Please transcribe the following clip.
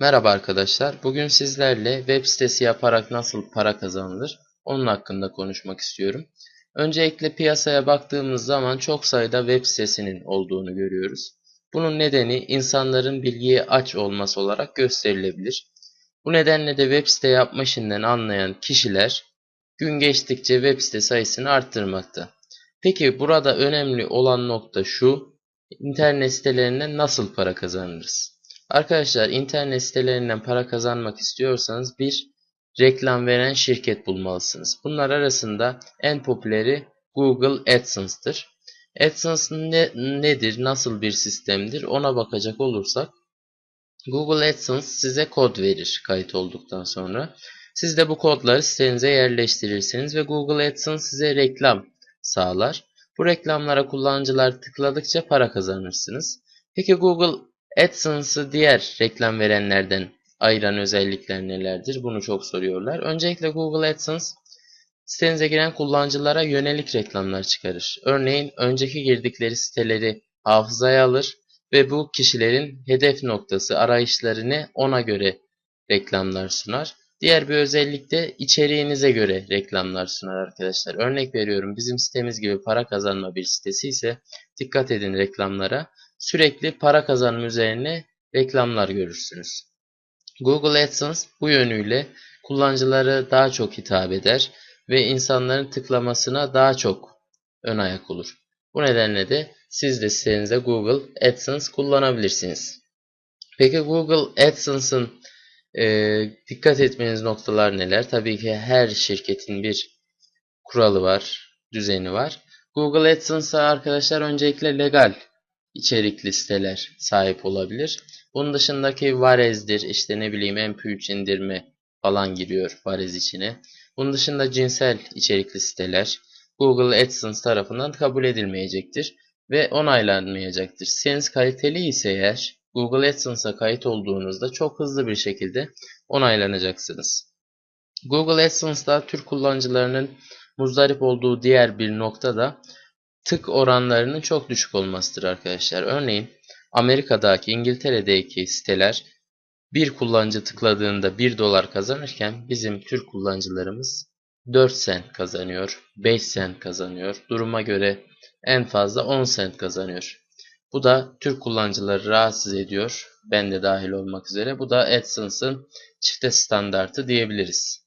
Merhaba arkadaşlar. Bugün sizlerle web sitesi yaparak nasıl para kazanılır onun hakkında konuşmak istiyorum. Öncelikle piyasaya baktığımız zaman çok sayıda web sitesinin olduğunu görüyoruz. Bunun nedeni insanların bilgiye aç olması olarak gösterilebilir. Bu nedenle de web site yapma işinden anlayan kişiler gün geçtikçe web site sayısını arttırmakta. Peki burada önemli olan nokta şu, internet sitelerinden nasıl para kazanırız? Arkadaşlar internet sitelerinden para kazanmak istiyorsanız bir reklam veren şirket bulmalısınız. Bunlar arasında en popüleri Google AdSense'dır. AdSense ne, nedir, nasıl bir sistemdir ona bakacak olursak Google AdSense size kod verir kayıt olduktan sonra. Siz de bu kodları sitenize yerleştirirsiniz ve Google AdSense size reklam sağlar. Bu reklamlara kullanıcılar tıkladıkça para kazanırsınız. Peki Google AdSense'ı diğer reklam verenlerden ayıran özellikler nelerdir? Bunu çok soruyorlar. Öncelikle Google AdSense sitenize giren kullanıcılara yönelik reklamlar çıkarır. Örneğin önceki girdikleri siteleri hafızaya alır ve bu kişilerin hedef noktası arayışlarını ona göre reklamlar sunar. Diğer bir özellik de içeriğinize göre reklamlar sunar arkadaşlar. Örnek veriyorum bizim sitemiz gibi para kazanma bir sitesi ise dikkat edin reklamlara sürekli para kazanım üzerine reklamlar görürsünüz. Google AdSense bu yönüyle kullanıcılara daha çok hitap eder ve insanların tıklamasına daha çok ön ayak olur. Bu nedenle de siz de sitenizde Google AdSense kullanabilirsiniz. Peki Google AdSense'ın e, dikkat etmeniz noktalar neler? Tabii ki her şirketin bir kuralı var, düzeni var. Google AdSense'a arkadaşlar öncelikle legal içerikli siteler sahip olabilir. Bunun dışındaki Varez'dir, işte ne bileyim MP3 indirme falan giriyor Varez içine. Bunun dışında cinsel içerikli siteler Google AdSense tarafından kabul edilmeyecektir ve onaylanmayacaktır. Siteniz kaliteli ise eğer Google AdSense'a kayıt olduğunuzda çok hızlı bir şekilde onaylanacaksınız. Google AdSense'da Türk kullanıcılarının muzdarip olduğu diğer bir nokta da tık oranlarının çok düşük olmasıdır arkadaşlar. Örneğin Amerika'daki, İngiltere'deki siteler bir kullanıcı tıkladığında 1 dolar kazanırken bizim Türk kullanıcılarımız 4 sent kazanıyor, 5 sent kazanıyor. Duruma göre en fazla 10 sent kazanıyor. Bu da Türk kullanıcıları rahatsız ediyor. Ben de dahil olmak üzere. Bu da AdSense'ın çifte standartı diyebiliriz.